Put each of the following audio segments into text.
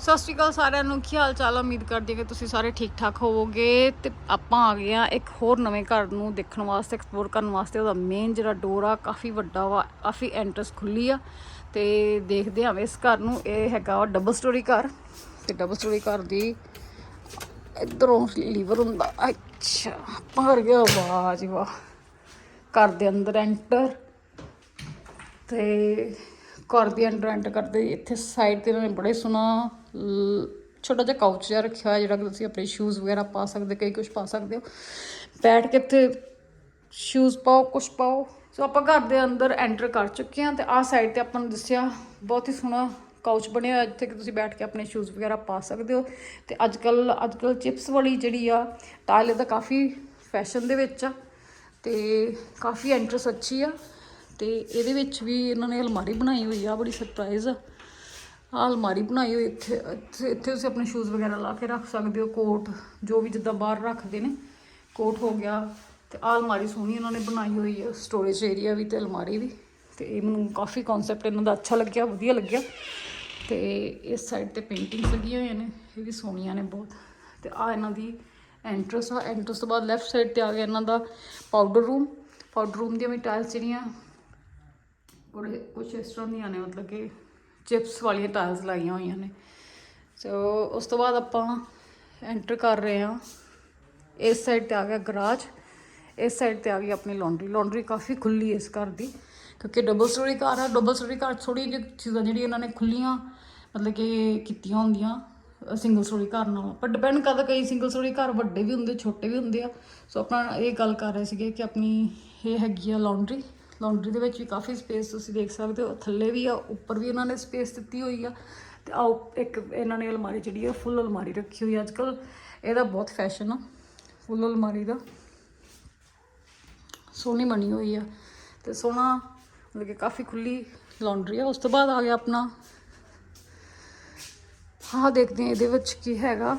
ਸਤਿ ਸ਼੍ਰੀ ਅਕਾਲ ਸਾਰਿਆਂ ਨੂੰ, ਕੀ ਹਾਲ ਚਾਲ? ਉਮੀਦ ਕਰਦੀ ਹਾਂ ਕਿ ਤੁਸੀਂ ਸਾਰੇ ਠੀਕ ਠਾਕ ਹੋਵੋਗੇ। ਤੇ ਆਪਾਂ ਆ ਗਏ ਆ ਇੱਕ ਹੋਰ ਨਵੇਂ ਘਰ ਨੂੰ ਦੇਖਣ ਵਾਸਤੇ ਐਕਸਪਲੋਰ ਕਰਨ ਵਾਸਤੇ। ਉਹਦਾ ਮੇਨ ਜਿਹੜਾ ਡੋਰ ਆ, ਕਾਫੀ ਵੱਡਾ ਵਾ, ਕਾਫੀ ਐਂਟਰਸ ਖੁੱਲੀ ਆ। ਤੇ ਦੇਖਦੇ ਹਾਂ ਇਸ ਘਰ ਨੂੰ ਇਹ ਹੈਗਾ ਵਾ ਡਬਲ ਸਟੋਰੀ ਘਰ। ਤੇ ਡਬਲ ਸਟੋਰੀ ਘਰ ਦੀ ਇਧਰੋਂ ਲੀਵਰ ਹੁੰਦਾ। ਅੱਛਾ ਪਰ ਗਿਆ ਵਾਹ ਜੀ ਵਾਹ ਘਰ ਦੇ ਅੰਦਰ ਐਂਟਰ ਤੇ ਘਰ ਦੇ ਅੰਦਰ ਐਂਟਰ ਕਰਦੇ ਇੱਥੇ ਸਾਈਡ ਤੇ ਇਹਨਾਂ ਨੇ ਬੜੇ ਸੁਣਾ। ਛੋਟਾ ਜਿਹਾ ਕਾਊਚ ਜਿਹਾ ਰੱਖਿਆ ਹੋਇਆ, ਜਿਹੜਾ ਕਿ ਤੁਸੀਂ ਆਪਣੇ ਸ਼ੂਜ਼ ਵਗੈਰਾ ਪਾ ਸਕਦੇ, ਕਈ ਕੁਝ ਪਾ ਸਕਦੇ ਹੋ। ਬੈਠ ਕੇ ਇੱਥੇ ਸ਼ੂਜ਼ ਪਾਓ ਕੁਝ ਪਾਓ। ਸੋ ਆਪਾਂ ਘਰ ਦੇ ਅੰਦਰ ਐਂਟਰ ਕਰ ਚੁੱਕੇ ਹਾਂ ਤੇ ਆਹ ਸਾਈਡ ਤੇ ਆਪਾਂ ਨੂੰ ਦੱਸਿਆ, ਬਹੁਤ ਹੀ ਸੋਹਣਾ ਕਾਊਚ ਬਣਿਆ ਹੋਇਆ, ਜਿੱਥੇ ਕਿ ਤੁਸੀਂ ਬੈਠ ਕੇ ਆਪਣੇ ਸ਼ੂਜ਼ ਵਗੈਰਾ ਪਾ ਸਕਦੇ ਹੋ। ਤੇ ਅੱਜ ਕੱਲ ਅੱਜ ਕੱਲ ਚਿਪਸ ਵਾਲੀ ਜਿਹੜੀ ਆ ਟਾਇਲ ਦਾ ਕਾਫੀ ਫੈਸ਼ਨ ਦੇ ਵਿੱਚ ਆ ਤੇ ਕਾਫੀ ਐਂਟਰਸ ਅੱਛੀ ਆ। ਤੇ ਇਹਦੇ ਵਿੱਚ ਵੀ ਇਹਨਾਂ ਨੇ ਅਲਮਾਰੀ ਬਣਾਈ ਹੋਈ ਆ, ਬੜੀ ਸਰਪ੍ਰਾਈਜ਼ ਆ। ਆਲਮਾਰੀ ਬਣਾਈ ਹੋਈ ਇੱਥੇ ਇੱਥੇ ਇੱਥੇ ਤੁਸੀਂ ਆਪਣੇ ਸ਼ੂਜ਼ ਵਗੈਰਾ ਲਾ ਕੇ ਰੱਖ ਸਕਦੇ ਹੋ, ਕੋਟ, ਜੋ ਵੀ ਜਿੱਦਾਂ ਬਾਹਰ ਰੱਖਦੇ ਨੇ, ਕੋਟ ਹੋ ਗਿਆ, ਤੇ ਆਲਮਾਰੀ ਸੋਹਣੀ ਇਹਨਾਂ ਨੇ ਬਣਾਈ ਹੋਈ ਹੈ ਸਟੋਰੇਜ ਏਰੀਆ ਵੀ ਤੇ ਅਲਮਾਰੀ ਵੀ, ਤੇ ਇਹ ਮੈਨੂੰ ਕਾਫੀ ਕਨਸੈਪਟ ਇਹਨਾਂ ਦਾ ਅੱਛਾ ਲੱਗਿਆ, ਵਧੀਆ ਲੱਗਿਆ, ਤੇ ਇਸ ਸਾਈਡ ਤੇ ਪੇਂਟਿੰਗਸ ਲੱਗੀਆਂ ਹੋਈਆਂ ਨੇ, ਇਹ ਵੀ ਸੋਹਣੀਆਂ ਨੇ ਬਹੁਤ, ਤੇ ਆ ਇਹਨਾਂ ਦੀ ਐਂਟਰਸ ਆ ਐਂਟਰਸ ਤੋਂ ਬਾਅਦ ਲੈਫਟ ਸਾਈਡ ਤੇ ਆ ਗਿਆ ਇਹਨਾਂ ਦਾ ਪਾਊਡਰ ਰੂਮ ਪਾਊਡਰ ਰੂਮ ਦੀਆਂ ਵੀ ਟਾਇਲਸ ਜਿਹੜੀਆਂ, ਬੜੇ ਕੁਛ ਇਸ ਤਰ੍ਹਾਂ ਦੀਆਂ ਨੇ, ਮਤਲਬ ਕਿ ਚਿਪਸ ਵਾਲੀਆਂ ਟਾਇਲਸ ਲਾਈਆਂ ਹੋਈਆਂ ਨੇ। ਸੋ ਉਸ ਤੋਂ ਬਾਅਦ ਆਪਾਂ ਐਂਟਰ ਕਰ ਰਹੇ ਹਾਂ। ਇਸ ਸਾਈਡ ਤੇ ਆ ਗਿਆ ਗਰਾਜ ਇਸ ਸਾਈਡ ਤੇ ਆ ਗਈ ਆਪਣੀ ਲਾਂਡਰੀ ਲਾਂਡਰੀ ਕਾਫੀ ਖੁੱਲੀ ਇਸ ਘਰ ਦੀ, ਕਿਉਂਕਿ ਡਬਲ ਸਟੋਰੀ ਘਰ ਆ। ਡਬਲ ਸਟੋਰੀ ਘਰ ਥੋੜੀ ਜਿਹੀ ਚੀਜ਼ਾਂ ਜਿਹੜੀਆਂ ਇਹਨਾਂ ਨੇ ਖੁੱਲੀਆਂ ਮਤਲਬ ਕਿ ਕੀਤੀਆਂ ਹੁੰਦੀਆਂ ਸਿੰਗਲ ਸਟੋਰੀ ਘਰ ਨਾਲ। ਪਰ ਡਿਪੈਂਡ ਕਰਦਾ ਕਈ ਸਿੰਗਲ ਸਟੋਰੀ ਘਰ ਵੱਡੇ ਵੀ ਹੁੰਦੇ, ਛੋਟੇ ਵੀ ਹੁੰਦੇ ਆ। ਸੋ ਆਪਾਂ ਇਹ ਗੱਲ ਕਰ ਰਹੇ ਸੀਗੇ ਕਿ ਆਪਣੀ ਇਹ ਹੈਗੀ ਆ ਲਾਂਡਰੀ ਲੌਂਡਰੀ ਦੇ ਵਿੱਚ ਵੀ ਕਾਫੀ ਸਪੇਸ ਤੁਸੀਂ ਦੇਖ ਸਕਦੇ ਹੋ। ਥੱਲੇ ਵੀ ਆ, ਉੱਪਰ ਵੀ ਉਹਨਾਂ ਨੇ ਸਪੇਸ ਦਿੱਤੀ ਹੋਈ ਆ। ਤੇ ਆ ਇੱਕ ਇਹਨਾਂ ਨੇ ਅਲਮਾਰੀ ਜਿਹੜੀ ਆ ਫੁੱਲ ਅਲਮਾਰੀ ਰੱਖੀ ਹੋਈ ਆ ਅੱਜ ਕੱਲ ਇਹਦਾ ਬਹੁਤ ਫੈਸ਼ਨ ਆ ਫੁੱਲ ਅਲਮਾਰੀ ਦਾ। ਸੋਹਣੀ ਬਣੀ ਹੋਈ ਆ ਤੇ ਸੋਹਣਾ, ਮਤਲਬ ਕਿ ਕਾਫੀ ਖੁੱਲੀ ਲੌਂਡਰੀ ਆ। ਉਸ ਤੋਂ ਬਾਅਦ ਆ ਗਿਆ ਆਪਣਾ। ਹਾਂ ਦੇਖਦੇ ਹਾਂ ਇਹਦੇ ਵਿੱਚ ਕੀ ਹੈਗਾ।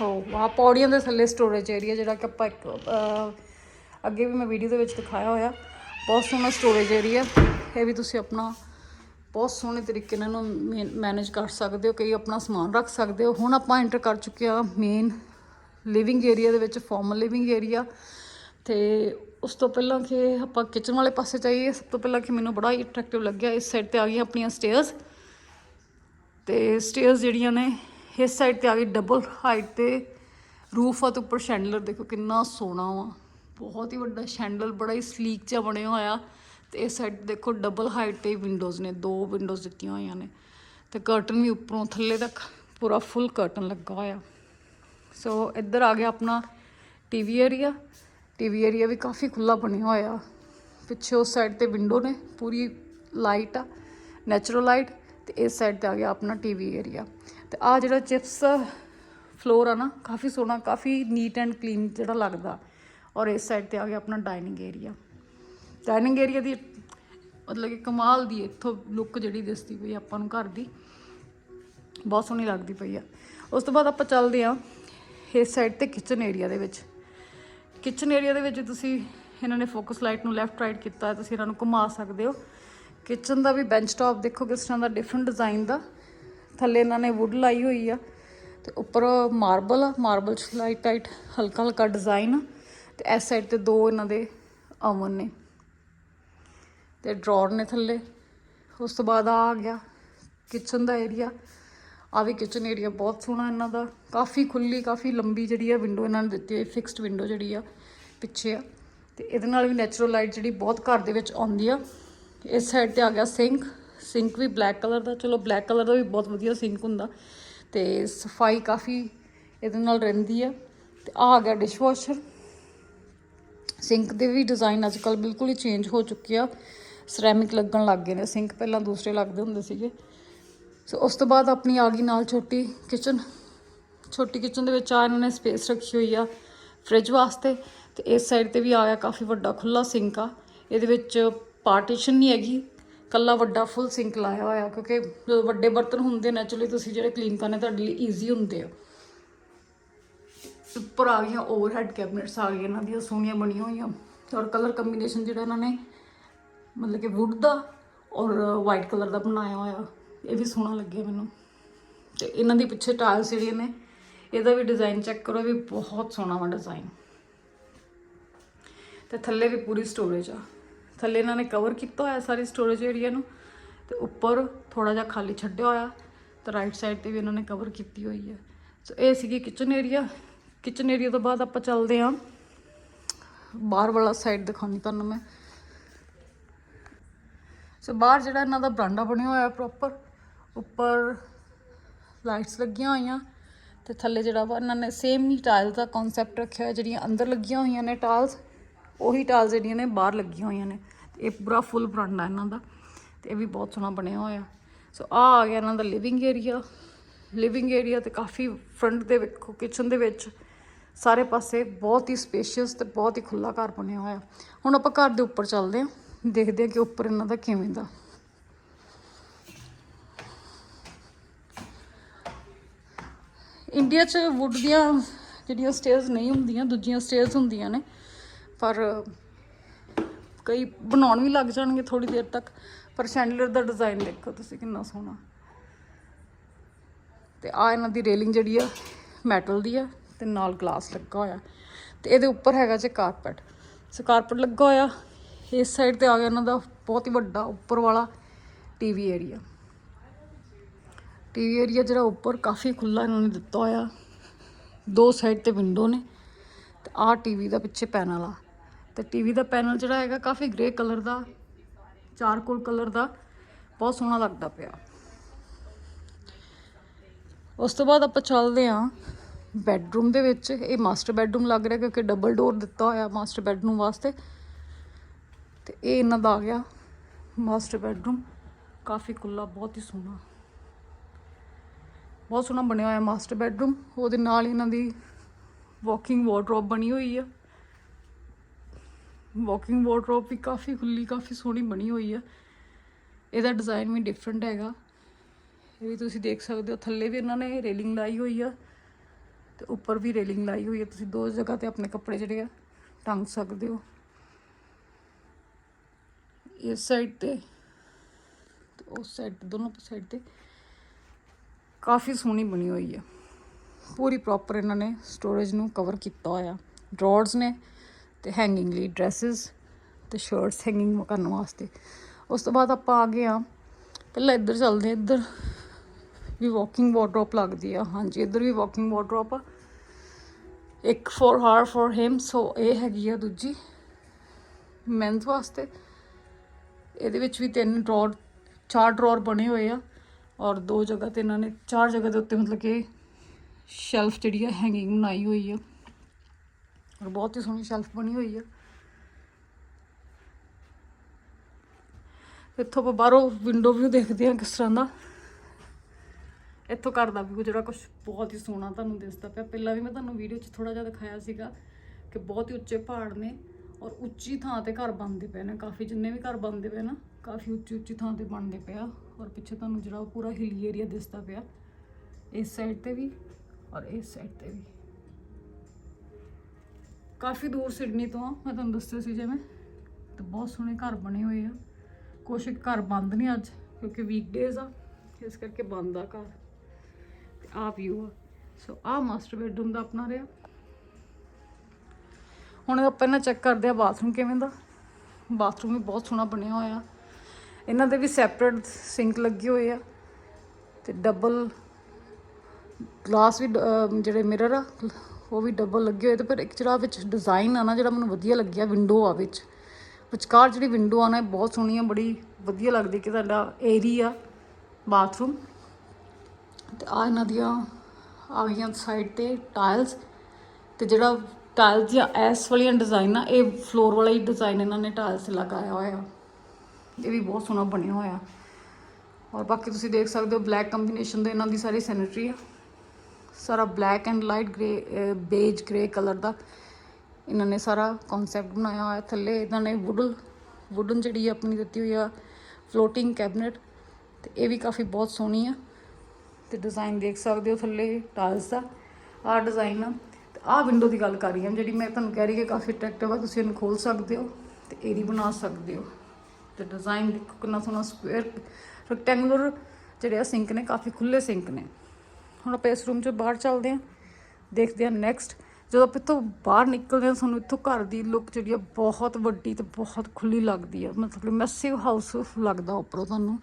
ਹੋ ਆ ਪੌੜੀਆਂ ਦੇ ਥੱਲੇ ਸਟੋਰੇਜ ਏਰੀਆ ਜਿਹੜਾ ਕਿ ਆਪਾਂ ਇੱਕ ਅੱਗੇ ਵੀ ਮੈਂ ਵੀਡੀਓ ਦੇ ਵਿੱਚ ਦਿਖਾਇਆ ਹੋਇਆ। ਬਹੁਤ ਸੋਹਣਾ ਸਟੋਰੇਜ ਏਰੀਆ ਇਹ ਵੀ ਤੁਸੀਂ ਆਪਣਾ ਬਹੁਤ ਸੋਹਣੇ ਤਰੀਕੇ ਨਾਲ ਇਹਨੂੰ ਮੈਨੇਜ ਕਰ ਸਕਦੇ ਹੋ, ਕਈ ਆਪਣਾ ਸਮਾਨ ਰੱਖ ਸਕਦੇ ਹੋ। ਹੁਣ ਆਪਾਂ ਐਂਟਰ ਕਰ ਚੁੱਕੇ ਆ ਮੇਨ ਲਿਵਿੰਗ ਏਰੀਆ ਦੇ ਵਿੱਚ ਫਾਰਮਲ ਲਿਵਿੰਗ ਏਰੀਆ ਤੇ ਉਸ ਤੋਂ ਪਹਿਲਾਂ ਕਿ ਆਪਾਂ ਕਿਚਨ ਵਾਲੇ ਪਾਸੇ ਜਾਈਏ, ਸਭ ਤੋਂ ਪਹਿਲਾਂ ਕਿ ਮੈਨੂੰ ਬੜਾ ਹੀ ਅਟਰੈਕਟਿਵ ਲੱਗਿਆ, ਇਸ ਸਾਈਡ ਤੇ ਆ ਗਈਆਂ ਆਪਣੀਆਂ ਸਟੇਅਰਸ ਤੇ ਸਟੇਅਰਸ ਜਿਹੜੀਆਂ ਨੇ, ਇਸ ਸਾਈਡ ਤੇ ਆ ਗਈ ਡਬਲ ਹਾਈਟ ਤੇ ਰੂਫ ਆ ਤੇ ਉੱਪਰ ਸ਼ੈਂਡਲਰ ਦੇਖੋ ਕਿੰਨਾ ਸੋਹਣਾ ਵਾ। ਬਹੁਤ ਹੀ ਵੱਡਾ ਸ਼ੈਂਡਲ ਬੜਾ ਹੀ ਸਲੀਕ ਜਿਹਾ ਬਣਿਆ ਹੋਇਆ। ਤੇ ਇਸ ਸਾਈਡ ਦੇਖੋ ਡਬਲ ਹਾਈਟ ਤੇ ਵਿੰਡੋਜ਼ ਨੇ, ਦੋ ਵਿੰਡੋਜ਼ ਦਿੱਤੀਆਂ ਹੋਈਆਂ ਨੇ। ਤੇ ਕਰਟਨ ਵੀ ਉੱਪਰੋਂ ਥੱਲੇ ਤੱਕ ਪੂਰਾ ਫੁੱਲ ਕਰਟਨ ਲੱਗਾ ਹੋਇਆ। ਸੋ ਇੱਧਰ ਆ ਗਿਆ ਆਪਣਾ ਟੀਵੀ ਏਰੀਆ ਟੀਵੀ ਏਰੀਆ ਵੀ ਕਾਫੀ ਖੁੱਲਾ ਬਣਿਆ ਹੋਇਆ। ਪਿੱਛੇ ਉਸ ਸਾਈਡ ਤੇ ਵਿੰਡੋ ਨੇ, ਪੂਰੀ ਲਾਈਟ ਆ ਨੈਚੁਰਲ ਲਾਈਟ ਤੇ ਇਸ ਸਾਈਡ ਤੇ ਆ ਗਿਆ ਆਪਣਾ ਟੀਵੀ ਏਰੀਆ ਤੇ ਆ ਜਿਹੜਾ ਚਿਪਸ ਫਲੋਰ ਆ ਨਾ, ਕਾਫੀ ਸੋਹਣਾ, ਕਾਫੀ ਨੀਟ ਐਂਡ ਕਲੀਨ ਜਿਹੜਾ ਲੱਗਦਾ। ਔਰ ਇਸ ਸਾਈਡ ਤੇ ਆ ਗਿਆ ਆਪਣਾ ਡਾਈਨਿੰਗ ਏਰੀਆ ਡਾਈਨਿੰਗ ਏਰੀਆ ਦੀ ਮਤਲਬ ਕਿ ਕਮਾਲ ਦੀ ਇੱਥੋਂ ਲੁੱਕ ਜਿਹੜੀ ਦਿਸਦੀ ਪਈ ਆਪਾਂ ਨੂੰ ਘਰ ਦੀ। ਬਹੁਤ ਸੋਹਣੀ ਲੱਗਦੀ ਪਈ ਆ। ਉਸ ਤੋਂ ਬਾਅਦ ਆਪਾਂ ਚੱਲਦੇ ਆ ਇਸ ਸਾਈਡ ਤੇ ਕਿਚਨ ਏਰੀਆ ਦੇ ਵਿੱਚ। ਕਿਚਨ ਏਰੀਆ ਦੇ ਵਿੱਚ ਤੁਸੀਂ ਇਹਨਾਂ ਨੇ ਫੋਕਸ ਲਾਈਟ ਨੂੰ ਲੈਫਟ ਰਾਈਟ ਕੀਤਾ ਹੈ, ਤੁਸੀਂ ਇਹਨਾਂ ਨੂੰ ਘੁਮਾ ਸਕਦੇ ਹੋ। ਕਿਚਨ ਦਾ ਵੀ ਬੈਂਚ ਟਾਪ ਦੇਖੋ ਕਿਸ ਤਰ੍ਹਾਂ ਦਾ ਡਿਫਰੈਂਟ ਡਿਜ਼ਾਈਨ ਦਾ। ਥੱਲੇ ਇਹਨਾਂ ਨੇ ਵੁੱਡ ਲਾਈ ਹੋਈ ਆ। ਤੇ ਉੱਪਰ ਮਾਰਬਲ ਆ। ਮਾਰਬਲ ਚ ਲਾਈਟ ਟਾਈਟ ਹਲਕਾ ਹਲਕਾ ਡਿਜ਼ਾਈਨ ਤੇ ਇਸ ਸਾਈਡ ਤੇ ਦੋ ਇਹਨਾਂ ਦੇ ਅਮਨ ਨੇ ਤੇ ਡਰਾਅਰ ਨੇ ਥੱਲੇ। ਉਸ ਤੋਂ ਬਾਅਦ ਆ ਆ ਗਿਆ ਕਿਚਨ ਦਾ ਏਰੀਆ ਆ ਵੀ ਕਿਚਨ ਏਰੀਆ ਬਹੁਤ ਸੋਹਣਾ ਇਹਨਾਂ ਦਾ। ਕਾਫੀ ਖੁੱਲੀ ਕਾਫੀ ਲੰਬੀ ਜਿਹੜੀ ਆ ਵਿੰਡੋ ਇਹਨਾਂ ਨੇ ਦਿੱਤੀ ਹੋਈ ਫਿਕਸਡ ਵਿੰਡੋ ਜਿਹੜੀ ਆ ਪਿੱਛੇ ਆ। ਤੇ ਇਹਦੇ ਨਾਲ ਵੀ ਨੈਚੁਰਲ ਲਾਈਟ ਜਿਹੜੀ ਬਹੁਤ ਘਰ ਦੇ ਵਿੱਚ ਆਉਂਦੀ ਆ। ਇਸ ਸਾਈਡ ਤੇ ਆ ਗਿਆ ਸਿੰਕ ਸਿੰਕ ਵੀ ਬਲੈਕ ਕਲਰ ਦਾ। ਚਲੋ ਬਲੈਕ ਕਲਰ ਦਾ ਵੀ ਬਹੁਤ ਵਧੀਆ ਸਿੰਕ ਹੁੰਦਾ। ਤੇ ਸਫ਼ਾਈ ਕਾਫੀ ਇਹਦੇ ਨਾਲ ਰਹਿੰਦੀ ਆ। ਤੇ ਆ ਆ ਗਿਆ ਡਿਸ਼ਵਾਸ਼ਰ ਸਿੰਕ ਦੇ ਵੀ ਡਿਜ਼ਾਈਨ ਅੱਜ ਕੱਲ ਬਿਲਕੁਲ ਹੀ ਚੇਂਜ ਹੋ ਚੁੱਕੇ ਆ। ਸਰੈਮਿਕ ਲੱਗਣ ਲੱਗ ਗਏ ਨੇ। ਸਿੰਕ ਪਹਿਲਾਂ ਦੂਸਰੇ ਲੱਗਦੇ ਹੁੰਦੇ ਸੀਗੇ। ਸੋ ਉਸ ਤੋਂ ਬਾਅਦ ਆਪਣੀ ਆ ਗਈ ਨਾਲ ਛੋਟੀ ਕਿਚਨ ਛੋਟੀ ਕਿਚਨ ਦੇ ਵਿੱਚ ਆ ਇਹਨਾਂ ਨੇ ਸਪੇਸ ਰੱਖੀ ਹੋਈ ਆ ਫ੍ਰਿਜ ਵਾਸਤੇ। ਤੇ ਇਸ ਸਾਈਡ ਤੇ ਵੀ ਆਇਆ ਕਾਫੀ ਵੱਡਾ ਖੁੱਲਾ ਸਿੰਕ ਆ। ਇਹਦੇ ਵਿੱਚ ਪਾਰਟੀਸ਼ਨ ਨਹੀਂ ਹੈਗੀ। ਕੱਲਾ ਵੱਡਾ ਫੁੱਲ ਸਿੰਕ ਲਾਇਆ ਹੋਇਆ। ਕਿਉਂਕਿ ਜਦੋਂ ਵੱਡੇ ਬਰਤਨ ਹੁੰਦੇ ਨੈਚੁਰਲੀ ਤੁਸੀਂ ਜਿਹੜੇ ਕਲੀਨ ਕਰਨੇ, ਤੁਹਾਡੇ ਲਈ ਈਜ਼ੀ ਹੁੰਦੇ ਆ। ਉੱਪਰ ਆ ਗਈਆਂ ਓਵਰਹੈਡ ਕੈਬਨਿਟਸ ਆ ਗਈਆਂ, ਇਹਨਾਂ ਦੀਆਂ ਸੋਹਣੀਆਂ ਬਣੀਆਂ ਹੋਈਆਂ। ਔਰ ਕਲਰ ਕੰਬੀਨੇਸ਼ਨ ਜਿਹੜਾ ਇਹਨਾਂ ਨੇ, ਮਤਲਬ ਕਿ ਵੁੱਡ ਦਾ ਔਰ ਵਾਈਟ ਕਲਰ ਦਾ ਬਣਾਇਆ ਹੋਇਆ, ਇਹ ਵੀ ਸੋਹਣਾ ਲੱਗਿਆ ਮੈਨੂੰ। ਤੇ ਇਹਨਾਂ ਦੀ ਪਿੱਛੇ ਟਾਇਲਸ ਜਿਹੜੀਆਂ ਨੇ, ਇਹਦਾ ਵੀ ਡਿਜ਼ਾਈਨ ਚੈੱਕ ਕਰੋ ਵੀ ਬਹੁਤ ਸੋਹਣਾ ਵਾ ਡਿਜ਼ਾਈਨ ਤੇ ਥੱਲੇ ਵੀ ਪੂਰੀ ਸਟੋਰੇਜ ਆ। ਥੱਲੇ ਇਹਨਾਂ ਨੇ ਕਵਰ ਕੀਤਾ ਹੋਇਆ ਸਾਰੀ ਸਟੋਰੇਜ ਏਰੀਆ ਨੂੰ, ਤੇ ਉੱਪਰ ਥੋੜਾ ਜਿਹਾ ਖਾਲੀ ਛੱਡਿਆ ਹੋਇਆ, ਤੇ ਰਾਈਟ ਸਾਈਡ ਤੇ ਵੀ ਇਹਨਾਂ ਨੇ ਕਵਰ ਕੀਤੀ ਹੋਈ ਹੈ ਸੋ ਇਹ ਸੀਗੀ ਕਿਚਨ ਏਰੀਆ ਕਿਚਨ ਏਰੀਆ ਤੋਂ ਬਾਅਦ ਆਪਾਂ ਚੱਲਦੇ ਹਾਂ। ਬਾਹਰ ਵਾਲਾ ਸਾਈਡ ਦਿਖਾਉਣੀ ਤੁਹਾਨੂੰ ਮੈਂ। ਸੋ ਬਾਹਰ ਜਿਹੜਾ ਇਹਨਾਂ ਦਾ ਬਰਾਂਡਾ ਬਣਿਆ ਹੋਇਆ ਪ੍ਰੋਪਰ ਉੱਪਰ ਲਾਈਟਸ ਲੱਗੀਆਂ ਹੋਈਆਂ ਤੇ ਥੱਲੇ ਜਿਹੜਾ ਵਾ ਇਹਨਾਂ ਨੇ ਸੇਮ ਹੀ ਟਾਇਲ ਦਾ ਕਨਸੈਪਟ ਰੱਖਿਆ ਹੋਇਆ, ਜਿਹੜੀਆਂ ਅੰਦਰ ਲੱਗੀਆਂ ਹੋਈਆਂ ਨੇ ਟਾਇਲਸ ਉਹੀ ਟਾਇਲਸ ਜਿਹੜੀਆਂ ਨੇ ਬਾਹਰ ਲੱਗੀਆਂ ਹੋਈਆਂ ਨੇ। ਤੇ ਇਹ ਪੂਰਾ ਫੁੱਲ ਬਰਾਂਡਾ ਇਹਨਾਂ ਦਾ ਤੇ ਇਹ ਵੀ ਬਹੁਤ ਸੋਹਣਾ ਬਣਿਆ ਹੋਇਆ। ਸੋ ਆ ਆ ਗਿਆ ਇਹਨਾਂ ਦਾ ਲਿਵਿੰਗ ਏਰੀਆ ਲਿਵਿੰਗ ਏਰੀਆ ਤੇ ਕਾਫੀ ਫਰੰਟ ਦੇ ਵੇਖੋ ਕਿਚਨ ਦੇ ਵਿੱਚ ਸਾਰੇ ਪਾਸੇ ਬਹੁਤ ਹੀ ਸਪੇਸ਼ੀਅਸ ਤੇ ਬਹੁਤ ਹੀ ਖੁੱਲਾ ਘਰ ਬਣਿਆ ਹੋਇਆ। ਹੁਣ ਆਪਾਂ ਘਰ ਦੇ ਉੱਪਰ ਚੱਲਦੇ ਹਾਂ। ਦੇਖਦੇ ਹਾਂ ਕਿ ਉੱਪਰ ਇਹਨਾਂ ਦਾ ਕਿਵੇਂ ਦਾ। ਇੰਡੀਆ 'ਚ ਵੁੱਡ ਦੀਆਂ ਜਿਹੜੀਆਂ ਸਟੇਅਰਸ ਨਹੀਂ ਹੁੰਦੀਆਂ, ਦੂਜੀਆਂ ਸਟੇਅਰਸ ਹੁੰਦੀਆਂ ਨੇ। ਪਰ ਕਈ ਬਣਾਉਣ ਵੀ ਲੱਗ ਜਾਣਗੇ ਥੋੜੀ ਦੇਰ ਤੱਕ। ਪਰ ਸ਼ੈਂਡਲਰ ਦਾ ਡਿਜ਼ਾਈਨ ਦੇਖੋ ਤੁਸੀਂ ਕਿੰਨਾ ਸੋਹਣਾ। ਤੇ ਆ ਇਹਨਾਂ ਦੀ ਰੇਲਿੰਗ ਜਿਹੜੀ ਆ ਮੈਟਲ ਦੀ ਆ। ਤੇ ਨਾਲ ਗਲਾਸ ਲੱਗਾ ਹੋਇਆ। ਤੇ ਇਹਦੇ ਉੱਪਰ ਹੈਗਾ ਜੇ ਕਾਰਪੈਟ। ਸੋ ਕਾਰਪੈਟ ਲੱਗਾ ਹੋਇਆ। ਇਸ ਸਾਈਡ ਤੇ ਆ ਗਿਆ ਇਹਨਾਂ ਦਾ ਬਹੁਤ ਹੀ ਵੱਡਾ ਉੱਪਰ ਵਾਲਾ ਟੀਵੀ ਏਰੀਆ ਟੀਵੀ ਏਰੀਆ ਜਿਹੜਾ ਉੱਪਰ ਕਾਫੀ ਖੁੱਲਾ ਇਹਨਾਂ ਨੇ ਦਿੱਤਾ ਹੋਇਆ। ਦੋ ਸਾਈਡ ਤੇ ਵਿੰਡੋ ਨੇ ਤੇ ਆਹ ਟੀਵੀ ਦਾ ਪਿੱਛੇ ਪੈਨਲ ਆ। ਤੇ ਟੀਵੀ ਦਾ ਪੈਨਲ ਜਿਹੜਾ ਹੈਗਾ ਕਾਫੀ ਗ੍ਰੇ ਕਲਰ ਦਾ ਚਾਰਕੋਲ ਕਲਰ ਦਾ, ਬਹੁਤ ਸੋਹਣਾ ਲੱਗਦਾ ਪਿਆ। ਉਸ ਤੋਂ ਬਾਅਦ ਆਪਾਂ ਚੱਲਦੇ ਹਾਂ। ਬੈੱਡਰੂਮ ਦੇ ਵਿੱਚ, ਇਹ ਮਾਸਟਰ ਬੈੱਡਰੂਮ ਲੱਗ ਰਿਹਾ ਕਿਉਂਕਿ ਡਬਲ ਡੋਰ ਦਿੱਤਾ ਹੋਇਆ ਮਾਸਟਰ ਬੈੱਡਰੂਮ ਵਾਸਤੇ। ਤੇ ਇਹ ਇਹਨਾਂ ਦਾ ਆ ਗਿਆ ਮਾਸਟਰ ਬੈੱਡਰੂਮ। ਕਾਫੀ ਖੁੱਲਾ ਬਹੁਤ ਹੀ ਸੋਹਣਾ। ਬਹੁਤ ਸੋਹਣਾ ਬਣਿਆ ਹੋਇਆ ਮਾਸਟਰ ਬੈੱਡਰੂਮ। ਉਹਦੇ ਨਾਲ ਇਹਨਾਂ ਦੀ ਵਾਕਿੰਗ ਵਾਰਡਰੋਬ ਬਣੀ ਹੋਈ ਆ। ਵਾਕਿੰਗ ਵਾਰਡਰੋਬ ਵੀ ਕਾਫੀ ਖੁੱਲੀ ਕਾਫੀ ਸੋਹਣੀ ਬਣੀ ਹੋਈ ਆ। ਇਹਦਾ ਡਿਜ਼ਾਈਨ ਵੀ ਡਿਫਰੈਂਟ ਹੈਗਾ। ਇਹ ਵੀ ਤੁਸੀਂ ਦੇਖ ਸਕਦੇ ਹੋ, ਥੱਲੇ ਵੀ ਇਹਨਾਂ ਨੇ ਰੇਲਿੰਗ ਲਾਈ ਹੋਈ ਆ। ਤੇ ਉੱਪਰ ਵੀ ਰੇਲਿੰਗ ਲਾਈ ਹੋਈ ਹੈ। ਤੁਸੀਂ ਦੋ ਜਗ੍ਹਾ ਤੇ ਆਪਣੇ ਕੱਪੜੇ ਜਿਹੜੇ ਆ ਟੰਗ ਸਕਦੇ ਹੋ। ਇਸ ਸਾਈਡ ਤੇ ਤੇ ਉਸ ਸਾਈਡ ਤੇ, ਦੋਨੋਂ ਸਾਈਡ ਤੇ ਕਾਫੀ ਸੋਹਣੀ ਬਣੀ ਹੋਈ ਹੈ। ਪੂਰੀ ਪ੍ਰੋਪਰ ਇਹਨਾਂ ਨੇ ਸਟੋਰੇਜ ਨੂੰ ਕਵਰ ਕੀਤਾ ਹੋਇਆ ਡਰਾਅਰਸ ਨੇ ਤੇ ਹੈਂਗਿੰਗ ਲਈ ਡਰੈਸਸ ਤੇ ਸ਼ਰਟਸ ਹੈਂਗਿੰਗ ਕਰਨ ਵਾਸਤੇ। ਉਸ ਤੋਂ ਬਾਅਦ ਆਪਾਂ ਆ ਗਏ ਆ ਪਹਿਲਾਂ ਇੱਧਰ ਚੱਲਦੇ ਹਾਂ। ਇੱਧਰ ਵੀ ਵਾਕਿੰਗ ਵਾਰਡਰੋਪ ਲੱਗਦੀ ਆ। ਹਾਂਜੀ, ਇੱਧਰ ਵੀ ਵਾਕਿੰਗ ਵਾਰਡਰੋਪ ਆ। ਇੱਕ for her for him so ਇਹ ਹੈਗੀ ਆ ਦੂਜੀ ਮੈਨਸ ਵਾਸਤੇ। ਇਹਦੇ ਵਿੱਚ ਵੀ ਤਿੰਨ ਡਰਾਅਰ ਚਾਰ ਡਰਾਅਰ ਬਣੇ ਹੋਏ ਆ ਔਰ ਦੋ ਜਗ੍ਹਾ ਤੇ ਇਹਨਾਂ ਨੇ, ਚਾਰ ਜਗ੍ਹਾ ਦੇ ਉੱਤੇ ਮਤਲਬ ਕਿ ਸ਼ੈਲਫ ਜਿਹੜੀ ਆ ਹੈਂਗਿੰਗ ਬਣਾਈ ਹੋਈ ਆ ਔਰ ਬਹੁਤ ਹੀ ਸੋਹਣੀ ਸ਼ੈਲਫ ਬਣੀ ਹੋਈ ਆ। ਇੱਥੋਂ ਆਪਾਂ ਬਾਹਰੋਂ ਵਿੰਡੋ ਵਿਊ ਦੇਖਦੇ ਆ ਕਿਸ ਤਰ੍ਹਾਂ ਦਾ। ਇੱਥੋਂ ਘਰ ਦਾ ਵੀ ਜਿਹੜਾ ਕੁਝ ਬਹੁਤ ਹੀ ਸੋਹਣਾ ਤੁਹਾਨੂੰ ਦਿਸਦਾ ਪਿਆ। ਪਹਿਲਾਂ ਵੀ ਮੈਂ ਤੁਹਾਨੂੰ ਵੀਡੀਓ 'ਚ ਥੋੜਾ ਜਿਹਾ ਦਿਖਾਇਆ ਸੀਗਾ ਕਿ ਬਹੁਤ ਹੀ ਉੱਚੇ ਪਹਾੜ ਨੇ ਔਰ ਉੱਚੀ ਥਾਂ ਤੇ ਘਰ ਬਣਦੇ ਪਏ ਨੇ। ਕਾਫੀ ਜਿੰਨੇ ਵੀ ਘਰ ਬਣਦੇ ਪਏ ਨਾ, ਕਾਫੀ ਉੱਚੀ ਉੱਚੀ ਥਾਂ ਤੇ ਬਣਦੇ ਪਿਆ ਔਰ ਪਿੱਛੇ ਤੁਹਾਨੂੰ ਜਿਹੜਾ ਉਹ ਪੂਰਾ ਹਿੱਲੀ ਏਰੀਆ ਦਿਸਦਾ ਪਿਆ। ਇਸ ਸਾਈਡ ਤੇ ਵੀ ਔਰ ਇਸ ਸਾਈਡ ਤੇ ਵੀ। ਕਾਫੀ ਦੂਰ ਸਿਡਨੀ ਤੋਂ ਆ, ਮੈਂ ਤੁਹਾਨੂੰ ਦੱਸਿਆ ਸੀ ਜਿਵੇਂ। ਤੇ ਬਹੁਤ ਸੋਹਣੇ ਘਰ ਬਣੇ ਹੋਏ ਆ। ਕੁਛ ਘਰ ਬੰਦ ਨੇ ਅੱਜ, ਕਿਉਂਕਿ ਵੀਕਡੇਜ਼ ਆ। ਇਸ ਕਰਕੇ ਬੰਦ ਆ ਘਰ। ਆ ਵਿਊ ਆ ਸੋ ਆ ਮਾਸਟਰ ਬੈਡਰੂਮ ਦਾ ਆਪਣਾ ਰਿਹਾ। ਹੁਣ ਆਪਾਂ ਇਹਨਾਂ ਚੈੱਕ ਕਰਦੇ ਆ ਬਾਥਰੂਮ ਕਿਵੇਂ ਦਾ। ਬਾਥਰੂਮ ਵੀ ਬਹੁਤ ਸੋਹਣਾ ਬਣਿਆ ਹੋਇਆ। ਇਹਨਾਂ ਦੇ ਵੀ ਸੈਪਰੇਟ ਸਿੰਕ ਲੱਗੇ ਹੋਏ ਆ। ਤੇ ਡਬਲ ਗਲਾਸ ਵੀ ਡ- ਜਿਹੜੇ ਮਿਰਰ ਆ, ਉਹ ਵੀ ਡਬਲ ਲੱਗੇ ਹੋਏ ਤੇ ਪਰ ਇੱਕ ਜਿਹੜਾ ਵਿੱਚ ਡਿਜ਼ਾਈਨ ਆ ਨਾ, ਜਿਹੜਾ ਮੈਨੂੰ ਵਧੀਆ ਲੱਗਿਆ ਵਿੰਡੋ ਆ ਵਿੱਚ। ਵਿਚਕਾਰ ਜਿਹੜੀ ਵਿੰਡੋ ਆ ਨਾ ਬਹੁਤ ਸੋਹਣੀ ਆ, ਬੜੀ ਵਧੀਆ ਲੱਗਦੀ ਕਿ ਤੁਹਾਡਾ ਏਰੀਆ ਬਾਥਰੂਮ ਤੇ ਆ ਇਹਨਾਂ ਦੀਆਂ ਆ ਗਈਆਂ ਸਾਈਡ ਤੇ ਟਾਇਲਸ ਤੇ ਜਿਹੜਾ ਟਾਇਲਸ ਦੀਆਂ ਐਸ ਵਾਲੀਆਂ ਡਿਜ਼ਾਈਨ ਆ, ਇਹ ਫਲੋਰ ਵਾਲਾ ਹੀ ਡਿਜ਼ਾਈਨ ਇਹਨਾਂ ਨੇ ਟਾਇਲਸ ਲਗਾਇਆ ਹੋਇਆ। ਇਹ ਵੀ ਬਹੁਤ ਸੋਹਣਾ ਬਣਿਆ ਹੋਇਆ। ਔਰ ਬਾਕੀ ਤੁਸੀਂ ਦੇਖ ਸਕਦੇ ਹੋ ਬਲੈਕ ਕੰਬੀਨੇਸ਼ਨ ਦੇ ਇਹਨਾਂ ਦੀ ਸਾਰੀ ਸੈਨੇਟਰੀ ਆ। ਸਾਰਾ black and light grey beige grey colour ਦਾ ਇਹਨਾਂ ਨੇ ਸਾਰਾ ਕਨਸੈਪਟ ਬਣਾਇਆ ਹੋਇਆ। ਥੱਲੇ ਇਹਨਾਂ ਨੇ ਵੁਡਨ ਵੁਡਨ ਜਿਹੜੀ ਆਪਣੀ ਦਿੱਤੀ ਹੋਈ ਆ ਫਲੋਟਿੰਗ ਕੈਬਨਟ ਤੇ ਇਹ ਵੀ ਕਾਫੀ ਬਹੁਤ ਸੋਹਣੀ ਆ। ਤੇ ਡਿਜ਼ਾਈਨ ਦੇਖ ਸਕਦੇ ਹੋ ਥੱਲੇ ਟਾਇਲਸ ਦਾ। ਆਹ ਡਿਜ਼ਾਈਨ ਆ। ਤੇ ਆਹ ਵਿੰਡੋ ਦੀ ਗੱਲ ਕਰ ਰਹੀ ਹਾਂ, ਜਿਹੜੀ ਮੈਂ ਤੁਹਾਨੂੰ ਕਹਿ ਰਹੀ ਕਿ ਕਾਫੀ ਅਟਰੈਕਟਿਵ ਆ, ਤੁਸੀਂ ਇਹਨੂੰ ਖੋਲ ਸਕਦੇ ਹੋ ਤੇ ਏਰੀ ਬਣਾ ਸਕਦੇ ਹੋ। ਤੇ ਡਿਜ਼ਾਈਨ ਦੇਖੋ ਕਿੰਨਾ ਸੋਹਣਾ ਸਕੁਅਰ ਰੈਕਟੈਂਗੂਲਰ ਜਿਹੜੇ ਆ ਸਿੰਕ ਨੇ, ਕਾਫੀ ਖੁੱਲੇ ਸਿੰਕ ਨੇ। ਹੁਣ ਆਪਾਂ ਇਸ ਰੂਮ 'ਚੋਂ ਬਾਹਰ ਚੱਲਦੇ ਹਾਂ, ਦੇਖਦੇ ਹਾਂ ਨੈਕਸਟ ਜਦੋਂ ਆਪਾਂ ਇੱਥੋਂ ਬਾਹਰ ਨਿਕਲਦੇ ਹਾਂ, ਸਾਨੂੰ ਇੱਥੋਂ ਘਰ ਦੀ ਲੁੱਕ ਜਿਹੜੀ ਆ ਬਹੁਤ ਵੱਡੀ ਤੇ ਬਹੁਤ ਖੁੱਲੀ ਲੱਗਦੀ ਆ। ਮਤਲਬ ਕਿ ਮੈਸਿਵ ਹਾਊਸ ਲੱਗਦਾ ਉੱਪਰੋਂ ਤੁਹਾਨੂੰ।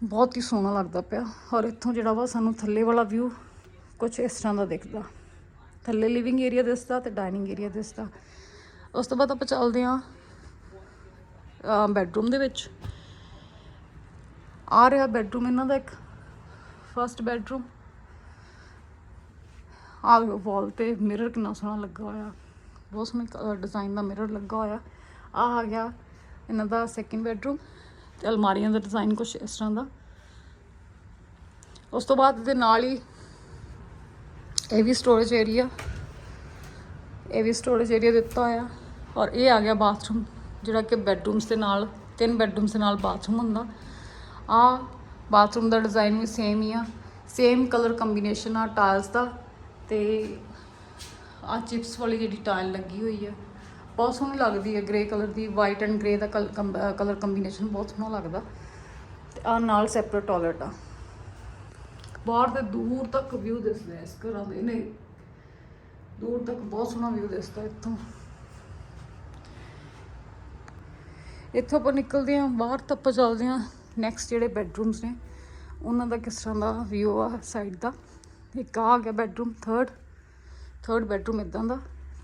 ਬਹੁਤ ਹੀ ਸੋਹਣਾ ਲੱਗਦਾ ਪਿਆ। ਔਰ ਇੱਥੋਂ ਜਿਹੜਾ ਵਾ ਸਾਨੂੰ ਥੱਲੇ ਵਾਲਾ ਵਿਊ ਕੁਝ ਇਸ ਤਰ੍ਹਾਂ ਦਾ ਦਿਖਦਾ। ਥੱਲੇ ਲਿਵਿੰਗ ਏਰੀਆ ਦਿਸਦਾ ਤੇ ਡਾਈਨਿੰਗ ਏਰੀਆ ਦਿਸਦਾ। ਉਸ ਤੋਂ ਬਾਅਦ ਆਪਾਂ ਚੱਲਦੇ ਹਾਂ ਬੈੱਡਰੂਮ ਦੇ ਵਿੱਚ। ਆ ਰਿਹਾ ਬੈੱਡਰੂਮ ਇਹਨਾਂ ਦਾ ਇੱਕ ਫਰਸਟ ਬੈੱਡਰੂਮ ਆ ਵਾਲ ਤੇ ਮਿਰਰ ਕਿੰਨਾ ਸੋਹਣਾ ਲੱਗਾ ਹੋਇਆ। ਬਹੁਤ ਸੋਹਣਾ ਡਿਜ਼ਾਈਨ ਦਾ ਮਿਰਰ ਲੱਗਾ ਹੋਇਆ। ਆ ਆ ਗਿਆ ਇਹਨਾਂ ਦਾ ਸੈਕਿੰਡ ਬੈੱਡਰੂਮ ਤੇ ਅਲਮਾਰੀਆਂ ਦਾ ਡਿਜ਼ਾਈਨ ਕੁਝ ਇਸ ਤਰ੍ਹਾਂ ਦਾ। ਉਸ ਤੋਂ ਬਾਅਦ ਦੇ ਨਾਲ ਹੀ ਇਹ ਵੀ ਸਟੋਰੇਜ ਏਰੀਆ ਇਹ ਵੀ ਸਟੋਰੇਜ ਏਰੀਆ ਦਿੱਤਾ ਹੋਇਆ। ਔਰ ਇਹ ਆ ਗਿਆ ਬਾਥਰੂਮ ਜਿਹੜਾ ਕਿ ਬੈੱਡਰੂਮਸ ਦੇ ਨਾਲ, ਤਿੰਨ ਬੈੱਡਰੂਮਸ ਦੇ ਨਾਲ ਬਾਥਰੂਮ ਹੁੰਦਾ। ਆ ਬਾਥਰੂਮ ਦਾ ਡਿਜ਼ਾਈਨ ਵੀ ਸੇਮ ਹੀ ਆ। ਸੇਮ ਕਲਰ ਕੰਬੀਨੇਸ਼ਨ ਆ ਟਾਇਲਸ ਦਾ ਤੇ ਆ ਚਿਪਸ ਵਾਲੀ ਜਿਹੜੀ ਟਾਇਲ ਲੱਗੀ ਹੋਈ ਆ। ਬਹੁਤ ਸੋਹਣੀ ਲੱਗਦੀ ਹੈ ਗ੍ਰੇ ਕਲਰ ਦੀ ਵਾਈਟ ਐਂਡ ਗ੍ਰੇ ਦਾ ਕਲਰ ਕੰਬੀਨੇਸ਼ਨ ਬਹੁਤ ਸੋਹਣਾ ਲੱਗਦਾ। ਤੇ ਆ ਨਾਲ ਸੈਪਰੇਟ ਟਾਇਲਟ ਆ। ਬਾਹਰ ਦੇ ਦੂਰ ਤੱਕ ਵਿਊ ਦਿਸਦਾ ਇਸ ਘਰਾਂ ਦੇ ਨੇ ਦੂਰ ਤੱਕ ਬਹੁਤ ਸੋਹਣਾ ਵਿਊ ਦਿਸਦਾ ਇੱਥੋਂ। ਇੱਥੋਂ ਆਪਾਂ ਨਿਕਲਦੇ ਹਾਂ, ਬਾਹਰ ਤਾਂ ਆਪਾਂ ਚੱਲਦੇ ਹਾਂ ਨੈਕਸਟ ਜਿਹੜੇ ਬੈੱਡਰੂਮਸ ਨੇ, ਉਹਨਾਂ ਦਾ ਕਿਸ ਤਰ੍ਹਾਂ ਦਾ ਵਿਊ ਆ ਸਾਈਡ ਦਾ? ਇੱਕ ਆ ਗਿਆ ਬੈੱਡਰੂਮ ਥਰਡ ਥਰਡ ਬੈੱਡਰੂਮ ਇਦਾਂ ਦਾ।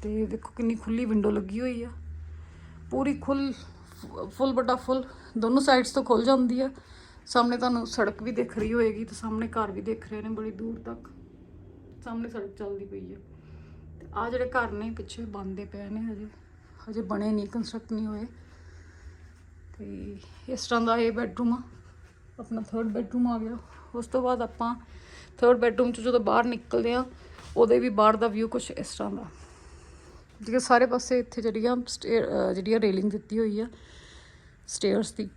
ਤੇ ਦੇਖੋ ਕਿੰਨੀ ਖੁੱਲੀ ਵਿੰਡੋ ਲੱਗੀ ਹੋਈ ਆ। ਪੂਰੀ ਖੁੱਲ ਫੁੱਲ ਬਟਾ ਫੁੱਲ ਦੋਨੋਂ ਸਾਈਡਸ ਤੋਂ ਖੁੱਲ ਜਾਂਦੀ ਆ। ਸਾਹਮਣੇ ਤੁਹਾਨੂੰ ਸੜਕ ਵੀ ਦਿਖ ਰਹੀ ਹੋਏਗੀ ਤੇ ਸਾਹਮਣੇ ਘਰ ਵੀ ਦਿਖ ਰਹੇ ਨੇ ਬੜੀ ਦੂਰ ਤੱਕ। ਸਾਹਮਣੇ ਸੜਕ ਚੱਲਦੀ ਪਈ ਆ। ਤੇ ਆ ਜਿਹੜੇ ਘਰ ਨੇ ਪਿੱਛੇ ਬੰਦੇ ਪਏ ਨੇ ਹਜੇ। ਹਜੇ ਬਣੇ ਨਹੀਂ ਕੰਸਟਰਕਟ ਨਹੀਂ ਹੋਏ। ਤੇ ਇਸ ਤਰ੍ਹਾਂ ਦਾ ਇਹ ਬੈਡਰੂਮ ਆ। ਆਪਣਾ ਥਰਡ ਬੈਡਰੂਮ ਆ ਗਿਆ। ਉਸ ਤੋਂ ਬਾਅਦ ਆਪਾਂ ਥਰਡ ਬੈਡਰੂਮ ਚ ਜਦੋਂ ਬਾਹਰ ਨਿਕਲਦੇ ਆ, ਉਹਦੇ ਵੀ ਬਾਹਰ ਦਾ ਵਿਊ ਕੁਝ ਇਸ ਤਰ੍ਹਾਂ ਦਾ। ਜਿਹੜੇ ਸਾਰੇ ਪਾਸੇ ਇੱਥੇ ਜਿਹੜੀਆਂ ਸਟੇਅਰ ਜਿਹੜੀਆਂ ਰੇਲਿੰਗ ਦਿੱਤੀ ਹੋਈ ਆ ਸਟੇਅਰਸ ਦੀ,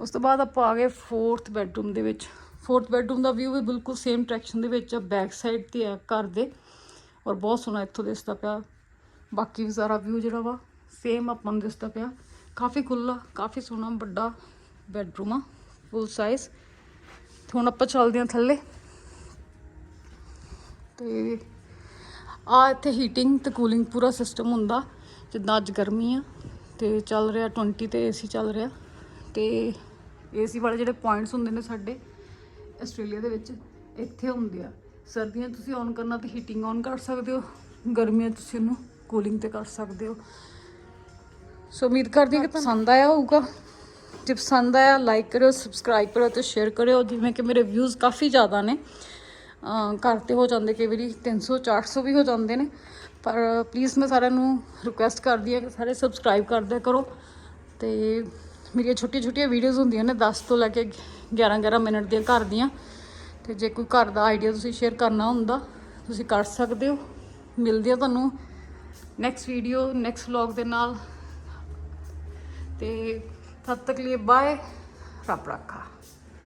ਉਸ ਤੋਂ ਬਾਅਦ ਆਪਾਂ ਆ ਗਏ ਫੋਰਥ ਬੈਡਰੂਮ ਦੇ ਵਿੱਚ। ਫੋਰਥ ਬੈਡਰੂਮ ਦਾ ਵਿਊ ਵੀ ਬਿਲਕੁਲ ਸੇਮ ਡਾਇਰੈਕਸ਼ਨ ਦੇ ਵਿੱਚ ਆ ਬੈਕ ਸਾਈਡ ਤੇ ਆ, ਘਰ ਦੇ। ਔਰ ਬਹੁਤ ਸੋਹਣਾ ਇੱਥੋਂ ਦਿਸਦਾ ਪਿਆ। ਬਾਕੀ ਵੀ ਸਾਰਾ ਵਿਊ ਜਿਹੜਾ ਵਾ ਸੇਮ ਆਪਾਂ ਨੂੰ ਦਿਸਦਾ ਪਿਆ। ਕਾਫੀ ਖੁੱਲਾ ਕਾਫੀ ਸੋਹਣਾ, ਵੱਡਾ ਬੈਡਰੂਮ ਆ ਫੁੱਲ ਸਾਈਜ਼ ਹੁਣ ਆਪਾਂ ਚੱਲਦੇ ਹਾਂ ਥੱਲੇ। ਤੇ ਆ ਇੱਥੇ ਹੀਟਿੰਗ ਤੇ ਕੂਲਿੰਗ ਪੂਰਾ ਸਿਸਟਮ ਹੁੰਦਾ ਜਿੱਦਾਂ ਅੱਜ ਗਰਮੀ ਆ ਤੇ ਚੱਲ ਰਿਹਾ 20 ਤੇ ਏਸੀ ਚੱਲ ਰਿਹਾ ਤੇ ਏਸੀ ਵਾਲੇ ਜਿਹੜੇ ਪੁਆਇੰਟਸ ਹੁੰਦੇ ਨੇ ਸਾਡੇ ਆਸਟ੍ਰੇਲੀਆ ਦੇ ਵਿੱਚ ਇੱਥੇ ਹੁੰਦੇ ਆ। ਸਰਦੀਆਂ ਤੁਸੀਂ ਔਨ ਕਰਨਾ ਤੇ ਹੀਟਿੰਗ ਔਨ ਕਰ ਸਕਦੇ ਹੋ ਗਰਮੀਆਂ ਤੁਸੀਂ ਉਹਨੂੰ ਕੂਲਿੰਗ ਤੇ ਕਰ ਸਕਦੇ ਹੋ। ਸੋ ਉਮੀਦ ਕਰਦੀ ਹਾਂ ਕਿ ਪਸੰਦ ਆਇਆ ਹੋਊਗਾ। ਜੇ ਪਸੰਦ ਆਇਆ ਲਾਈਕ ਕਰਿਓ ਸਬਸਕ੍ਰਾਈਬ ਕਰਿਓ ਤੇ ਸ਼ੇਅਰ ਕਰਿਓ ਜਿਵੇਂ ਕਿ ਮੇਰੇ ਵਿਊਜ਼ ਕਾਫੀ ਜ਼ਿਆਦਾ ਨੇ। ਘਰ ਤੇ ਹੋ ਜਾਂਦੇ ਕਈ ਵਾਰੀ 300 400 ਵੀ ਹੋ ਜਾਂਦੇ ਨੇ। ਪਰ ਪਲੀਜ਼ ਮੈਂ ਸਾਰਿਆਂ ਨੂੰ ਰਿਕੁਐਸਟ ਕਰਦੀ ਹਾਂ ਕਿ ਸਾਰੇ ਸਬਸਕ੍ਰਾਈਬ ਕਰ ਕਰੋ। ਤੇ ਮੇਰੀਆਂ ਛੋਟੀਆਂ ਛੋਟੀਆਂ ਵੀਡੀਓਜ਼ ਹੁੰਦੀਆਂ ਨੇ 10 ਤੋਂ ਲੈ ਕੇ 11 11 ਮਿੰਟ ਦੀਆਂ ਘਰ ਦੀਆਂ। ਤੇ ਜੇ ਕੋਈ ਘਰ ਦਾ ਆਈਡੀਆ ਤੁਸੀਂ ਸ਼ੇਅਰ ਕਰਨਾ ਹੁੰਦਾ, ਤੁਸੀਂ ਕਰ ਸਕਦੇ ਹੋ। ਮਿਲਦੇ ਆ ਤੁਹਾਨੂੰ ਨੈਕਸਟ ਵੀਡੀਓ ਨੈਕਸਟ ਵਲੌਗ ਦੇ ਨਾਲ। ਤੇ ਤਦ ਤੱਕ ਲਈ ਬਾਏ ਰੱਬ ਰੱਖਾ।